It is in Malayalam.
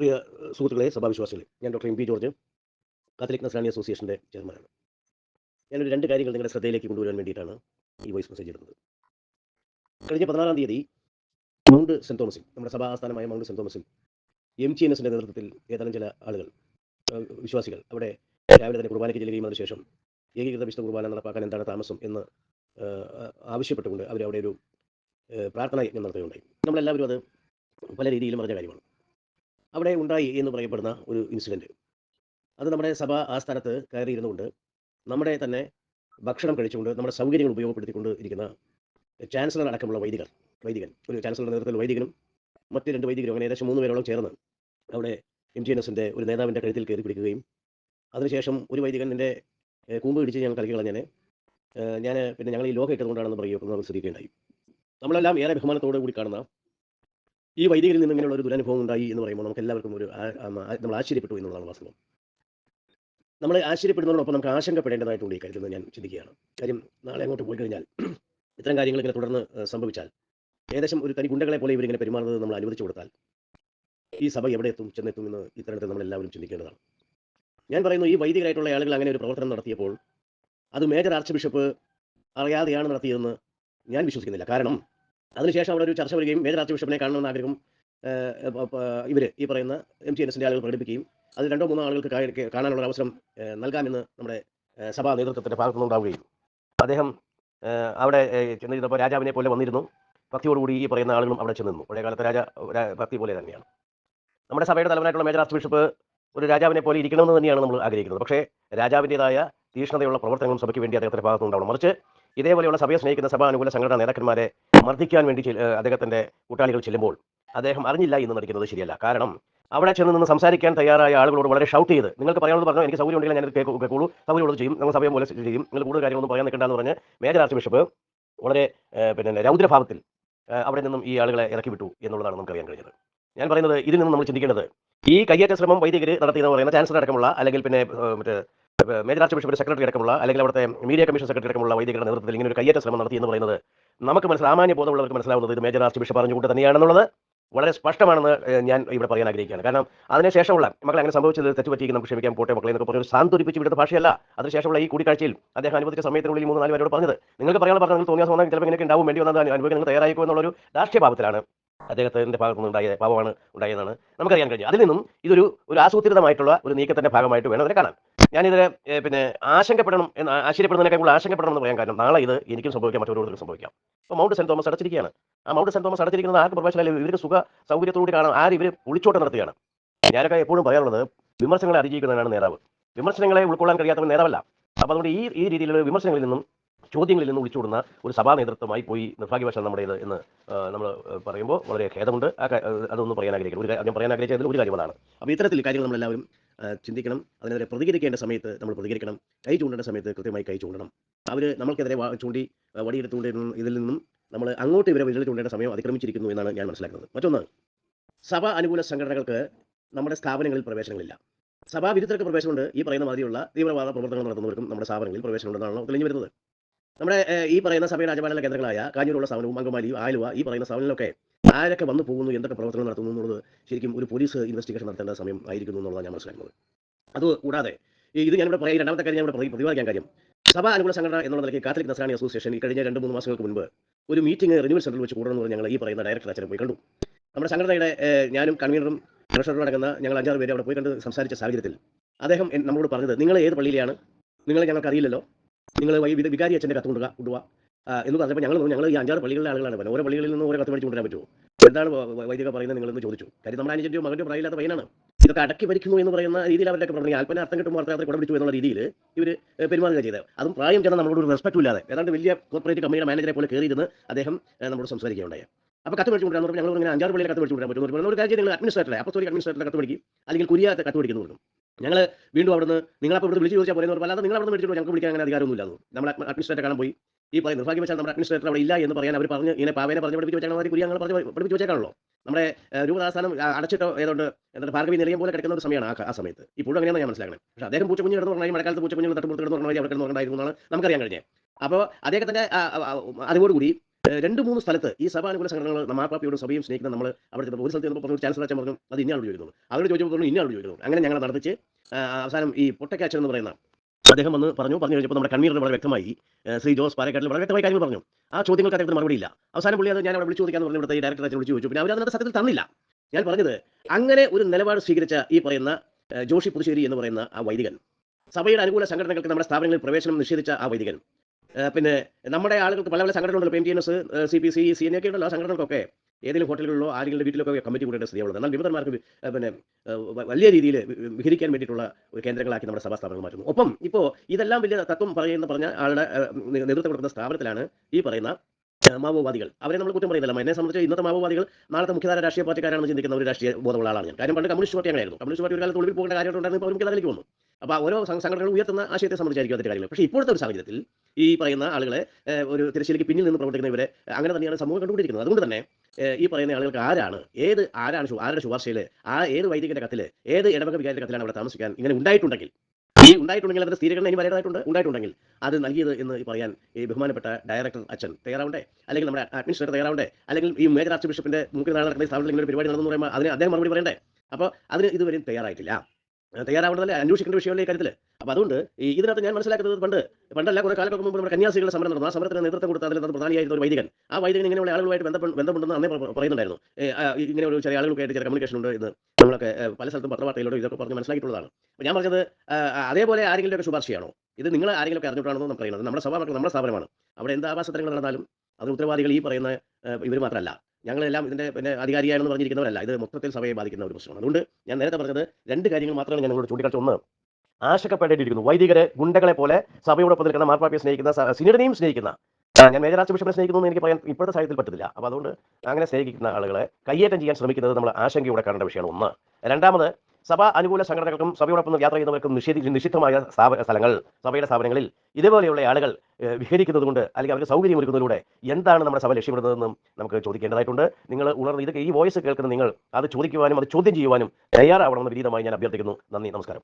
പ്രിയ സുഹൃത്തുക്കളെ സഭാവിശ്വാസികളെ ഞാൻ doctor M P George Catholic Nasrani അസോസിയേഷന്റെ ചെയർമാനാണ്. ഞാനൊരു രണ്ട് കാര്യങ്ങൾ നിങ്ങളുടെ ശ്രദ്ധയിലേക്ക് കൊണ്ടുവരാൻ വേണ്ടിയിട്ടാണ് ഈ വോയിസ് മെസ്സേജ് ഇടുന്നത്. കഴിഞ്ഞ പതിനാറാം തീയതി മൗണ്ട് സെന്റ് തോമസിൽ നമ്മുടെ സഭാ ആസ്ഥാനമായ മൗണ്ട് സെന്റ് തോമസിൽ എം ജി എൻ എസിന്റെ നേതൃത്വത്തിൽ ഏതാനും ചില ആളുകൾ വിശ്വാസികൾ അവിടെ രാവിലെ തന്നെ കുർബാനയ്ക്ക് ചെല്ലുകയും അതിനുശേഷം ഏകീകൃത വിശുദ്ധ കുർബാന നടപ്പാക്കാൻ എന്താണ് താമസം എന്ന് ആവശ്യപ്പെട്ടുകൊണ്ട് അവർ അവിടെ ഒരു പ്രാർത്ഥന യജ്ഞം നടത്തുകയുണ്ടായി. നമ്മളെല്ലാവരും അത് പല രീതിയിലും അറിഞ്ഞ കാര്യമാണ്. അവിടെ ഉണ്ടായി എന്ന് പറയപ്പെടുന്ന ഒരു ഇൻസിഡന്റ് അത് നമ്മുടെ സഭ ആ സ്ഥലത്ത് കയറിയിരുന്നുകൊണ്ട് നമ്മുടെ തന്നെ ഭക്ഷണം കഴിച്ചുകൊണ്ട് നമ്മുടെ സൗകര്യങ്ങൾ ഉപയോഗപ്പെടുത്തിക്കൊണ്ട് ഇരിക്കുന്ന ചാൻസലർ അടക്കമുള്ള വൈദികർ വൈദികൻ ഒരു ചാൻസലറുടെ നേതൃത്വത്തിൽ വൈദികനും മറ്റ് രണ്ട് വൈദികരും അങ്ങനെ ഏകദേശം മൂന്ന് പേരോളം ചേർന്ന് അവിടെ എം ജി എൻ എസിന്റെ ഒരു നേതാവിന്റെ കഴുത്തിൽ കയറി പിടിക്കുകയും അതിനുശേഷം ഒരു വൈദികൻ എന്റെ കൂമ്പ് പിടിച്ച് ഞാൻ കളിക്കുക ഞാൻ ഞാൻ പിന്നെ ഞങ്ങൾ ഈ ലോകം ഇട്ടതുകൊണ്ടാണെന്ന് പറയുമ്പോൾ നമ്മൾ ശ്രദ്ധിക്കുകയുണ്ടായി. നമ്മളെല്ലാം ഏറെ ബഹുമാനത്തോടു കൂടി കാണുന്ന ഈ വൈദികരിൽ നിന്ന് ഇങ്ങനെയുള്ള ഒരു ദുരനുഭവം ഉണ്ടായി എന്ന് പറയുമ്പോൾ നമുക്ക് എല്ലാവർക്കും ഒരു നമ്മൾ ആശ്ചര്യപ്പെട്ടു എന്നുള്ളതാണ് വാസ്തവം. നമ്മൾ ആശ്ചര്യപ്പെടുന്നതിനോടൊപ്പം നമുക്ക് ആശങ്കപ്പെടേണ്ടതായിട്ടുണ്ട് ഈ കാര്യത്തിൽ ഞാൻ ചിന്തിക്കുകയാണ്. കാര്യം നാളെ അങ്ങോട്ട് പോയി കഴിഞ്ഞാൽ ഇത്തരം കാര്യങ്ങൾ ഇങ്ങനെ തുടർന്ന് സംഭവിച്ചാൽ ഏകദേശം ഒരു തനി ഗുണ്ടകളെ പോലെ ഇവരിങ്ങനെ പെരുമാറുന്നത് നമ്മൾ അനുവദിച്ചു കൊടുത്താൽ ഈ സഭ എവിടെ എത്തും ചെന്നെത്തും എന്ന് ഇത്തരത്തിൽ നമ്മൾ എല്ലാവരും ചിന്തിക്കേണ്ടതാണ്. ഞാൻ പറയുന്നു ഈ വൈദികരായിട്ടുള്ള ആളുകൾ അങ്ങനെ ഒരു പ്രവർത്തനം നടത്തിയപ്പോൾ അത് മേജർ ആർച്ച് ബിഷപ്പ് അറിയാതെയാണ് നടത്തിയതെന്ന് ഞാൻ വിശ്വസിക്കുന്നില്ല. കാരണം അതിനുശേഷം അവിടെ ഒരു ചർച്ച വരികയും മേജർ ആർച്ച് ബിഷപ്പിനെ കാണണമെന്ന് ആഗ്രഹം ഇവർ ഈ പറയുന്ന എം സി എൻ എസിന്റെ ആളുകൾ പ്രകടിപ്പിക്കുകയും അത് രണ്ടോ മൂന്നോ ആളുകൾക്ക് കാണാനുള്ള അവസരം നൽകാമെന്ന് നമ്മുടെ സഭാ നേതൃത്വത്തിന്റെ ഭാഗത്തുനിന്നുണ്ടാവുകയും അദ്ദേഹം അവിടെ ചെന്നിരുന്നപ്പോൾ രാജാവിനെ പോലെ വന്നിരുന്നു. ഭക്തിയോടുകൂടി ഈ പറയുന്ന ആളുകളും അവിടെ ചെന്ന് നിന്നു പഴയ കാലത്തെ രാജ ഭക്തി പോലെ തന്നെയാണ്. നമ്മുടെ സഭയുടെ തലവനായിട്ടുള്ള മേജർ ആർച്ച് ബിഷപ്പ് ഒരു രാജാവിനെ പോലെ ഇരിക്കണമെന്ന് തന്നെയാണ് നമ്മൾ ആഗ്രഹിക്കുന്നത്. പക്ഷേ രാജാവിന്റെതായ തീഷ്ണതയുള്ള പ്രവർത്തനങ്ങളും സഭയ്ക്ക് വേണ്ടി അദ്ദേഹത്തിന്റെ ഭാഗത്തുനിന്നുണ്ടാവണം മറിച്ച് ഇതേപോലെയുള്ള സഭയെ സ്നേഹിക്കുന്ന സഭാനുകൂല സംഘടനാ നേതാക്കന്മാരെ മർദ്ദിക്കാൻ വേണ്ടി അദ്ദേഹത്തിന്റെ കൂട്ടാളികൾ ചെല്ലുമ്പോൾ അദ്ദേഹം അറിഞ്ഞില്ല എന്ന് നടിക്കുന്നത് ശരിയല്ല. കാരണം അവിടെ ചെന്ന് നിന്ന് സംസാരിക്കാൻ തയ്യാറായ ആളുകളോട് വളരെ ഷൗട്ട് ചെയ്ത് നിങ്ങൾക്ക് പറയാനുള്ളത് പറഞ്ഞു? എനിക്ക് സൗകര്യം ഉണ്ടെങ്കിൽ ഞാൻ കേൾക്കൂ. കേൾക്കുള്ളൂ സൗകര്യമുള്ളത് ചെയ്യും. നമ്മൾ സഭയെ പോലെ ചെയ്യും. നിങ്ങൾ കൂടുതൽ കാര്യങ്ങളൊന്നും പറയാൻ നിൽക്കേണ്ടെന്ന് പറഞ്ഞ് മേജർ ആർച്ച് ബിഷപ്പ് വളരെ പിന്നെ രൗദ്രഭാവത്തിൽ അവിടെ നിന്നും ഈ ആളുകളെ ഇറക്കി വിട്ടു എന്നുള്ളതാണ് നമുക്ക് അറിയാൻ കഴിഞ്ഞത്. ഞാൻ പറയുന്നത് ഇതിൽ നിന്നും നമ്മൾ ചിന്തിക്കേണ്ടത് ഈ കയ്യേറ്റ ശ്രമം വൈദികർ നടത്തിയെന്ന് പറയുന്ന ചാൻസലർ അടക്കമുള്ള അല്ലെങ്കിൽ പിന്നെ മറ്റേ മേജർ ആർച്ച് ബിഷപ്പിന്റെ സെക്രട്ടറി അടക്കമുള്ള അല്ലെങ്കിൽ അവിടുത്തെ മീഡിയ കമ്മീഷൻ സെക്രട്ടറി അടക്കമുള്ള വൈദികരുടെ നേതൃത്വത്തിൽ ഇങ്ങനെ ഒരു കയ്യേറ്റ ശ്രമം നടത്തി എന്ന് പറയുന്നത് നമുക്ക് മനസ്സിൽ സാമാന്യ ബോധമുള്ളവർക്ക് മനസ്സിലാവുന്നത് ഇത് മേജർ ആർച്ച് ബിഷപ്പ് പറഞ്ഞുകൊണ്ട് തന്നെയാണെന്നുള്ളത് വളരെ സ്പഷ്ടമാണെന്ന് ഞാൻ ഇവിടെ പറയാൻ ആഗ്രഹിക്കുകയാണ്. കാരണം അതിനുശേഷമുള്ള മക്കൾ അങ്ങനെ സംഭവിച്ചത് തെറ്റുപറ്റിയെങ്കിൽ നമുക്ക് ക്ഷമിക്കാൻ പോട്ടെ മക്കളെ എന്നൊക്കെ പറഞ്ഞൊരു സാന്ത്വരിപ്പിച്ച് വിടുന്ന ഭാഷയല്ല. അതിനുശേഷമുള്ള ഈ കൂടിക്കാഴ്ചയിൽ അദ്ദേഹം അനുവദിച്ച സമയത്തിനുള്ളിൽ മൂന്ന് നാല് പേരോട് പറഞ്ഞത്. നിങ്ങൾക്ക് പറയാനുള്ള പറഞ്ഞാൽ തോന്നിയ സമയം ചിലപ്പോൾ ഇങ്ങനെ ഉണ്ടാവും വേണ്ടി വന്നാൽ അനുഭവിക്കാൻ നിങ്ങൾ തയ്യാറായിക്കോ എന്നുള്ളൊരു രാഷ്ട്രീയ ഭാവത്തിലാണ് ഭാഗത്തുനിന്ന് ഉണ്ടായ പാവമാണ് ഉണ്ടായതെന്നാണ് നമുക്കറിയാൻ കഴിഞ്ഞത്. അതിൽ നിന്നും ഇതൊരു ഒരു ആസൂത്രിതമായിട്ടുള്ള ഒരു നീക്കത്തിന്റെ ഭാഗമായിട്ട് വേണം അതിനെ കാണാൻ. ഞാനിത് ഏഹ്, പിന്നെ ആശങ്കപ്പെടണം എന്ന് ആശ്ചര്യപ്പെടുന്നതിനേക്കാൾ കൂടുതൽ ആശങ്കപ്പെടണം എന്ന് പറയാൻ കാരണം നാളെ ഇത് എനിക്കും സംഭവിക്കാം മറ്റൊരു സംഭവിക്കാം. അപ്പോൾ മൗണ്ട് സെന്റ് തോമസ് അടച്ചിരിക്കുകയാണ്. ആ മൗണ്ട് സെന്റ് തോമസ് അടച്ചിരിക്കുന്നത് ആർക്ക് പ്രൊഫഷണൽ ഇവർക്ക് സുഖ സൗകര്യത്തോടുകൂടി കാണാം ആര് ഇവർ ഒളിച്ചോട്ടം നടത്തുകയാണ്. ഞാനൊക്കെ എപ്പോഴും പറയാനുള്ളത് വിമർശനങ്ങളെ അതിജീവിക്കുന്നതാണ് നേതാവ്. വിമർശനങ്ങളെ ഉൾക്കൊള്ളാൻ കഴിയാത്തവൻ നേതാവല്ല. അപ്പോൾ അതുകൊണ്ട് ഈ ഈ രീതിയിലുള്ള വിമർശനങ്ങളിൽ നിന്നും ചോദ്യങ്ങളിൽ നിന്ന് വിളിച്ചുവിടുന്ന ഒരു സഭാ നേതൃത്വമായി പോയി നിർഭാഗ്യവശാൽ നമ്മുടെ ഇത് എന്ന് നമ്മൾ പറയുമ്പോൾ വളരെ ഖേദമുണ്ട്. അതൊന്നും പറയാൻ ആഗ്രഹിക്കുന്നു ഒരു ഞാൻ പറയാൻ ആഗ്രഹിച്ചതിൽ ഒരു കാര്യം അപ്പോൾ ഇത്തരത്തിൽ കാര്യങ്ങൾ നമ്മളെല്ലാവരും ചിന്തിക്കണം. അതിനെതിരെ പ്രതികരിക്കേണ്ട സമയത്ത് നമ്മൾ പ്രതികരിക്കണം. കൈ ചൂണ്ടേണ്ട സമയത്ത് കൃത്യമായി കൈ ചൂണ്ടണം. അവർ നമ്മൾക്കെതിരെ ചൂണ്ടി വടിയെടുത്തുകൊണ്ട് ഇതിൽ നിന്നും നമ്മൾ അങ്ങോട്ട് ഇവരെ വിരൽ ചൂണ്ടേണ്ട സമയം അതിക്രമിച്ചിരിക്കുന്നു എന്നാണ് ഞാൻ മനസ്സിലാക്കുന്നത്. മറ്റൊന്ന് സഭ അനുകൂല സംഘടനകൾക്ക് നമ്മുടെ സ്ഥാപനങ്ങളിൽ പ്രവേശനങ്ങളില്ല. സഭാ വിരുദ്ധർക്ക് പ്രവേശനമുണ്ട്. ഈ പറയുന്ന മാതിരിയുള്ള തീവ്രവാദ പ്രവർത്തനങ്ങൾ നടത്തുന്നവർക്കും നമ്മുടെ സ്ഥാപനങ്ങളിൽ പ്രവേശനമുണ്ടെന്നാണല്ലോ തെളിഞ്ഞു വരുന്നത്. നമ്മുടെ ഈ പറയുന്ന സഭയുടെ അജപാലന കേന്ദ്രങ്ങളായ കാഞ്ഞൂരുള്ള സ്ഥാപനവും അങ്കമാലിയും ആലുവ ഈ പറയുന്ന സ്ഥാപനങ്ങളിലൊക്കെ ആരൊക്കെ വന്നു പോകുന്നു എന്തൊക്കെ പ്രവർത്തനം നടത്തുന്നു എന്നുള്ളത് ശരിക്കും ഒരു പോലീസ് ഇൻവെസ്റ്റിഗേഷൻ നടത്തേണ്ട സമയം ആയിരിക്കുന്നു എന്നുള്ളതാണ് ഞാൻ മനസ്സിലാക്കുന്നത്. അത് കൂടാതെ ഇത് ഞാനിവിടെ പറയാം രണ്ടാമത്തെ കാര്യം പ്രതി- പ്രതിപാദിക്കാൻ കാര്യം. സഭ അനുകൂല സംഘടന എന്നുള്ള നിലയ്ക്ക് കാത്തലിക് നസ്രാണി അസോസിയേഷൻ ഈ കഴിഞ്ഞ രണ്ട് മൂന്ന് മാസങ്ങൾക്ക് മുൻപ് ഒരു മീറ്റിംഗ് റിന്യൂവൽ സെന്ററിൽ വെച്ച് കൂടണമെന്ന് ഞങ്ങൾ ഈ പറയുന്ന ഡയറക്ടർ അച്ഛനെ പോയി കണ്ടു. നമ്മുടെ സംഘടനയുടെ ഞാനും കൺവീനറും ട്രഷററും അടങ്ങുന്ന ഞങ്ങൾ അഞ്ചാറ് പേര് അവിടെ പോയി കണ്ട് സംസാരിച്ച സാഹചര്യത്തിൽ അദ്ദേഹം നമ്മളോട് പറഞ്ഞത് നിങ്ങൾ ഏത് പള്ളിയിലാണ് നിങ്ങൾ ഞങ്ങൾക്ക് അറിയില്ലല്ലോ നിങ്ങൾ വികാരി അച്ഛന്റെ കത്ത് കൊണ്ടുക കൊണ്ടുപോവാ എന്ന് പറഞ്ഞപ്പോൾ ഞങ്ങൾ ഞങ്ങൾ ഈ അഞ്ചാറ് പള്ളികളിലെ ആളുകളാണ്. പറഞ്ഞത് ഓരോ പള്ളികളിൽ നിന്ന് ഓരോ കത്ത് മേടിച്ച് കൊണ്ടുവരാൻ പറ്റുമോ? എന്താണ് വൈദിക പറയുന്നത് നിങ്ങളെന്ന് ചോദിച്ചു. കാര്യം നമ്മുടെ അനുജന്റെയോ മകന്റെ പ്രായമില്ലാത്ത പയ്യനാണ്. ഇതൊക്കെ അടക്കി ഭരിക്കുന്നു എന്ന് പറയുന്ന രീതിയിൽ അവരൊക്കെ പറഞ്ഞു. അല്പന അർത്ഥം കിട്ടും വാർത്ത കൂടെ പിടിച്ചു എന്നുള്ള രീതിയിൽ ഇവർ പെരുമാറുക ചെയ്തത്. അതും പ്രായം ചെന്ന നമ്മളോട് ഒരു റെസ്പെക്ട് ഇല്ലാതെ. ഏതാണ്ട് വലിയ കോർപ്പറേറ്റ് കമ്പനിയുടെ മാനേജറെ പോലെ കയറിയിരുന്ന് അദ്ദേഹം നമ്മോട് സംസാരിക്കുകയുണ്ടായി അപ്പോൾ കത്ത് മേടിച്ചു കൊണ്ടുവരാൻ ഞങ്ങൾ ഇങ്ങനെ അഞ്ചാറ് പള്ളിയിലെ കത്ത് മേടിച്ചു കൊണ്ടുവരാൻ പറ്റും. ഒരു കാര്യം നിങ്ങൾ അഡ്മിനിസ്ട്രേറ്ററെ അപ്പസ്തോലിക് അഡ്മിനിസ്ട്രേറ്ററെ കത്ത് മേടിക്കും. അല്ലെങ്കിൽ കുരിയാത്ത കത്ത് മേടിക്കുന്നു ഞങ്ങൾ വീണ്ടും അവിടുന്ന് നിങ്ങളപ്പോൾ ഇവിടെ വിളിച്ച് ചോദിച്ചാൽ പോലെ അല്ലാതെ നിങ്ങൾ അവിടെ മേടിച്ചിട്ട് ഞങ്ങൾക്ക് വിളിക്കാൻ അങ്ങനെ അധികാരമൊന്നുമില്ല നമ്മൾ അഡ്മിനിസ്ട്രേറ്റർ കാണാൻ പോയി. ഈ പറയുന്നത് വെച്ചാൽ നമ്മുടെ അഡ്മിനിസ്ട്രേറ്റർ അവിടെ ഇല്ല എന്ന് പറയാൻ അവർ പറഞ്ഞ് ഇങ്ങനെ പാവേനെ പറഞ്ഞ് പഠിപ്പിച്ച് വെച്ചാൽ കുരിയ ഞങ്ങൾ പറഞ്ഞ് പഠിപ്പിച്ച് വെച്ചേക്കാണല്ലോ. നമ്മുടെ ആ, അടച്ചിട്ടോ ഏതുകൊണ്ട് എന്നിട്ട് ഭാർഗവി നിലയം പോലെ കിടക്കുന്ന ഒരു സമയമാണ് ആ സമയത്ത്. ഇപ്പോഴും അങ്ങനെയാണ് ഞാൻ മനസ്സിലാക്കണം. പക്ഷേ അദ്ദേഹം പൂച്ചക്കുഞ്ഞ് കിടന്ന് പറഞ്ഞാൽ മഴക്കാലത്ത് പൂച്ചക്കുഞ്ഞുങ്ങൾ തട്ടുപുറത്ത് കിടന്ന് പറഞ്ഞാൽ അവിടെ കിടന്ന് പറഞ്ഞായിരുന്നു നമുക്കറിയാൻ കഴിഞ്ഞേ. അപ്പോൾ അദ്ദേഹത്തിന്റെ കൂടി രണ്ട് മൂന്ന് സ്ഥലത്ത് ഈ സഭാനുകൂല സംഘടനകൾ മാപ്പാപ്പിയോടും സഭയും സ്നേഹിക്കുന്ന നമ്മൾ അവിടെ ഒരു സ്ഥലത്ത് ചാൻസലർ അച്ഛൻ പറഞ്ഞു അത് ഇന്നയാൾ ചോദിക്കുന്നു അവരോട് ചോദിച്ചപ്പോൾ പറഞ്ഞു ചോദിക്കുന്നു അങ്ങനെ ഞങ്ങൾ നടത്തിച്ച് അവസാനം ഈ പൊട്ടക്കാച്ചൻ എന്ന് പറയുന്ന അദ്ദേഹം വന്ന് പറഞ്ഞു പറഞ്ഞു കഴിഞ്ഞപ്പോൾ നമ്മുടെ കൺവീനർ വളരെ വ്യക്തമായി ശ്രീ ജോസ് പാലക്കാട്ടിൽ വളരെ വ്യക്തമായി കാര്യങ്ങൾ പറഞ്ഞു. ആ ചോദ്യങ്ങൾക്ക് അദ്ദേഹത്തിന് മറുപടി ഇല്ല. അവസാനം പുള്ളി അത് ഞാൻ അവിടെ വിളിച്ചു ചോദിക്കാൻ പറഞ്ഞു ഇവിടുത്തെ ഈ ഡയറക്ടർ അച്ഛൻ വിളിച്ചു ചോദിച്ചു. പിന്നെ അവർ അതിനകത്ത് സത്യത്തിൽ തന്നില്ല. ഞാൻ പറഞ്ഞത് അങ്ങനെ ഒരു നിലപാട് സ്വീകരിച്ച ഈ പറയുന്ന ജോഷി പുതുശ്ശേരി എന്ന് പറയുന്ന ആ വൈദികൻ. സഭയുടെ അനുകൂല സംഘടനകൾക്ക് നമ്മുടെ സ്ഥാപനങ്ങളിൽ പ്രവേശനം നിഷേധിച്ച ആ വൈദികൻ. പിന്നെ നമ്മുടെ ആളുകൾക്ക് പല പല സംഘടനകളുണ്ട് M T N S C P C C ആ സംഘടനകൾക്കൊക്കെ. ഏതെങ്കിലും ഹോട്ടലുകളിലോ ആരെങ്കിലും വീട്ടിലൊക്കെ കമ്മിറ്റി കൂടേണ്ട സ്ഥിതിയുള്ളത് എന്നാൽ വിമതന്മാർക്ക് പിന്നെ വലിയ രീതിയിൽ വിഹരിക്കാൻ വേണ്ടിയിട്ടുള്ള ഒരു കേന്ദ്രങ്ങളാക്കി നമ്മുടെ സഭാ സ്ഥാപനങ്ങൾ മാറ്റുന്നു. ഒപ്പം ഇപ്പോൾ ഇതെല്ലാം വലിയ തത്വം പറയുന്ന പറഞ്ഞ ആളുടെ നേതൃത്വം കൊടുക്കുന്ന സ്ഥാപനത്തിലാണ് ഈ പറയുന്ന മാവോവാദികൾ. അവരെ നമ്മൾ കുറ്റം പറയുന്നില്ല എന്നെ സംബന്ധിച്ച് ഇന്നത്തെ മാവോവാദികൾ നാളത്തെ മുഖ്യധാര രാഷ്ട്രീയ പാർട്ടിക്കാരാണെന്ന് ചിന്തിക്കുന്ന ഒരു രാഷ്ട്രീയ ബോധമുള്ള ആളാണ് ഞാൻ. കാര്യം പണ്ട് കമ്മ്യൂണിസ്റ്റ് പാർട്ടി അങ്ങനെയായിരുന്നു. കമ്മ്യൂണിസ്റ്റ് പാർട്ടി ഒരു കാലത്ത് ഒളിവിൽ പോകേണ്ട കാര്യമുണ്ടായിരുന്നു ഇപ്പോൾ മുഖ്യധാരയിലേക്ക് വന്നു. അപ്പോൾ ഓരോ സംഘടനകൾ ഉയർത്തുന്ന ആശയത്തെ സംബന്ധിച്ചായിരിക്കും അതിന്റെ കാര്യങ്ങൾ. പക്ഷേ ഇപ്പോഴത്തെ ഒരു സാഹചര്യത്തിൽ ഈ പറയുന്ന ആളുകളെ ഒരു തിരശ്ശീലയ്ക്ക് പിന്നിൽ നിന്ന് പ്രവർത്തിക്കുന്ന ഇവരെ അങ്ങനെ തന്നെയാണ് സമൂഹം കണ്ടുകൊണ്ടിരിക്കുന്നത് അതുകൊണ്ട് തന്നെ ഈ പറയുന്ന ആളുകൾക്ക് ആരാണ്? ഏത് ആരാണ് ആരുടെ ശുപാർശയിൽ ആ ഏത് വൈദികന്റെ കത്തിൽ ഏത് ഇടവക വികാരിയുടെ കത്തിലാണ് അവിടെ താമസിക്കാൻ ഇങ്ങനെ ഉണ്ടായിട്ടുണ്ടെങ്കിൽ? ഈ ഉണ്ടായിട്ടുണ്ടെങ്കിൽ അതിന്റെ സ്ഥിരീകരണം ഇനി വരേണ്ടതായിട്ടുണ്ട്? ഉണ്ടായിട്ടുണ്ടെങ്കിൽ അത് നൽകിയത് എന്ന് പറയാൻ ഈ ബഹുമാനപ്പെട്ട ഡയറക്ടർ അച്ഛൻ തയ്യാറാവണ്ടേ? അല്ലെങ്കിൽ നമ്മുടെ അഡ്മിനിസ്ട്രേറ്റർ തയ്യാറാവണ്ടേ? അല്ലെങ്കിൽ ഈ മേജർ ആർച്ച് ബിഷപ്പിന്റെ മുഖ്യ നാളെ നടക്കുന്ന സ്ഥാപനത്തിൽ പരിപാടി നടന്നു പറയുമ്പോൾ അതിന് അദ്ദേഹം മറുപടി പറയണ്ടേ? അപ്പോൾ അതിന് ഇതുവരെയും തയ്യാറായിട്ടില്ല. തയ്യാറാവേണ്ടതല്ലേ അന്വേഷിക്കേണ്ട വിഷയമല്ലേ കാര്യത്തിൽ അപ്പോൾ അതുകൊണ്ട് ഈ ഇതിനകത്ത് ഞാൻ മനസ്സിലാക്കുന്നത് പണ്ട് പണ്ടല്ല കുറെ കാലങ്ങൾക്ക് മുമ്പ് നമ്മുടെ കന്യാസികളുടെ സമരം നടന്നു ആ സമരത്തിന് നേതൃത്വം കൊടുത്ത അതിൽ പ്രധാനിയായിരുന്ന ഒരു വൈദികൻ. ആ വൈദികൻ ഇങ്ങനെയുള്ള ആളുകളുമായിട്ട് ബന്ധപ്പെ- ബന്ധമുണ്ടെന്ന് അന്നേ പറയുന്നുണ്ടായിരുന്നു. ഇങ്ങനെ ഒരു ചില ആളുകൾക്കായിട്ട് ചില കമ്മ്യൂണിക്കേഷൻ ഉണ്ട് എന്ന് നമ്മളൊക്കെ പല സ്ഥലത്തും പത്രവാർത്തയിലൂടെ ഇതൊക്കെ പറഞ്ഞ് മനസ്സിലാക്കിയിട്ടുള്ളതാണ്. ഞാൻ പറഞ്ഞത് അതേപോലെ ആരെങ്കിലും ശുപാർശയാണോ? ഇത് നിങ്ങൾ ആരെങ്കിലും ഒക്കെ അറിഞ്ഞിട്ടാണോ എന്ന് പറയുന്നത്. നമ്മുടെ സഭ നമ്മുടെ സ്ഥാപനമാണ്. അവിടെ എന്ത് ആഭാസത്തരങ്ങൾ നടന്നാലും അതിന് ഉത്തരവാദികൾ ഈ പറയുന്ന ഇവർ മാത്രമല്ല. ഞങ്ങളെല്ലാം ഇതിന്റെ പിന്നെ അധികാരിയാണെന്ന് പറഞ്ഞിരിക്കുന്നവരല്ല. ഇത് മൊത്തത്തിൽ സഭയെ ബാധിക്കുന്ന ഒരു പ്രശ്നമാണ്. അതുകൊണ്ട് ഞാൻ നേരത്തെ പറഞ്ഞത് രണ്ട് കാര്യങ്ങൾ മാത്രമാണ് ഞാൻ നിങ്ങളോട് ചൂണ്ടിക്കാണിച്ച ഒന്ന് ആശങ്കപ്പെടേണ്ടിയിരിക്കുന്നു. വൈദികരെ ഗുണ്ടകളെ പോലെ സഭയോടൊപ്പം നിൽക്കുന്ന മാർപ്പാപ്പിയെ സ്നേഹിക്കുന്ന സ- സ്നേഹിക്കുന്ന ഞാൻ മേജർ ആർച്ച് ബിഷപ്പിനെ സ്നേഹിക്കുന്നു എനിക്ക് പറയാൻ ഇപ്പോഴത്തെ സാഹചര്യത്തിൽ പറ്റത്തില്ല. അപ്പോൾ അതുകൊണ്ട് അങ്ങനെ സ്നേഹിക്കുന്ന ആളുകളെ കയ്യേറ്റം ചെയ്യാൻ ശ്രമിക്കുന്നത് നമ്മൾ ആശങ്കയോടെ കാണേണ്ട വിഷയമാണ്. ഒന്ന് രണ്ടാമത് സഭ അനുകൂല സംഘടനകൾക്കും സഭയോടൊപ്പം യാത്ര ചെയ്യുന്നവർക്കും നിഷേധി നിഷിദ്ധമായ സ്ഥലങ്ങൾ സഭയുടെ സ്ഥാപനങ്ങളിൽ ഇതുപോലെയുള്ള ആളുകൾ വിഹരിക്കുന്നത് കൊണ്ട് അല്ലെങ്കിൽ അവർക്ക് സൗകര്യം ഒരുക്കുന്നതിലൂടെ എന്താണ് നമ്മുടെ സഭ ലക്ഷ്യമിടുന്നതെന്നും നമുക്ക് ചോദിക്കേണ്ടതായിട്ടുണ്ട്. നിങ്ങൾ ഉണർന്ന് ഇതൊക്കെ ഈ വോയിസ് കേൾക്കുന്ന നിങ്ങൾ അത് ചോദിക്കുവാനും അത് ചോദ്യം ചെയ്യുവാനും തയ്യാറാവണമെന്ന് വിനീതമായി ഞാൻ അഭ്യർത്ഥിക്കുന്നു. നന്ദി നമസ്കാരം.